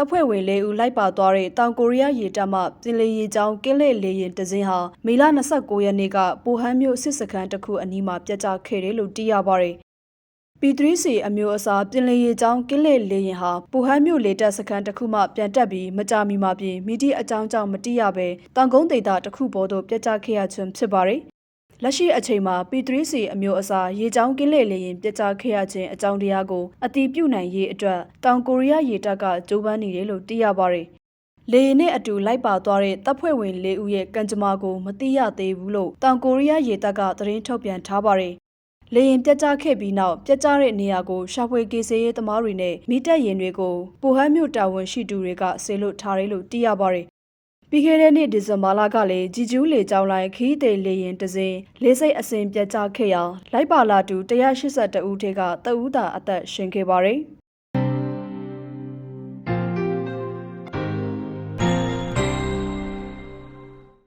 တပ်ဖွဲ့ဝင်၄ဦးလိုက်ပါသွားတဲ့တောင်ကိုရီးယားရေတပ်မှပြင်လေရေကြောင်းကင်းလက်လေရင်တစင်းဟာမေလ29ရက်နေ့ကပိုဟန်းမြို့စစ်စခန်းတစ်ခုအနီးမှာပြတ်ကျခဲ့တယ်လို့သိရပါတယ်။ P3C အမျိုးအစားပြင်လေရေကြောင်းကင်းလက်လေရင်ဟာပူဟန်းမြို့လေတပ်စခန်းတစ်ခုမှပြန်တက်ပြီးမကြာမီမှာပြင်မိတိအကြောင်းကြောင့်မတိရပဲတောင်ကုန်းဒေသတစ်ခုပေါ်သို့ပြတ်ကျခဲ့ရခြင်းဖြစ်ပါတယ်။ လက်ရှိအချိန်မှာ P3C အမျိုးအစားရေကြောင်းကင်းလေလေရင်ပြတ်ကျခဲ့ရခြင်းအကြောင်းတရားကိုအတိပြုနိုင်ရေးအတွက်တောင်ကိုရီးယားရေတပ်ကကြိုးပမ်းနေတယ်လို့သိရပါတယ်။လေရင်နဲ့အတူလိုက်ပါသွားတဲ့တပ်ဖွဲ့ဝင်၄ဦးရဲ့ကံကြမ္မာကိုမသိရသေးဘူးလို့တောင်ကိုရီးယားရေတပ်ကသတင်းထုတ်ပြန်ထားပါတယ်။လေရင်ပြတ်ကျခဲ့ပြီးနောက်ပြတ်ကျတဲ့နေရာကိုရှာဖွေကေစေးရေးသမားတွေနဲ့မိတက်ရင်တွေကိုပူဟန်းမြို့တာဝန်ရှိသူတွေကဆေလွတ်ထားတယ်လို့သိရပါတယ်။ ပြီးခဲ့တဲ့နှစ်ဒီဇင်ဘာလကလည်းဂျီကျူးလေကြောင်းလိုင်းခီးသေးလေရင်တစင်းလေးစိတ်အစဉ်ပြတ်ကျခဲ့ရာလိုက်ပါလာသူ182ဦးထဲကတဦးသာအသက်ရှင်ခဲ့ပါတယ်။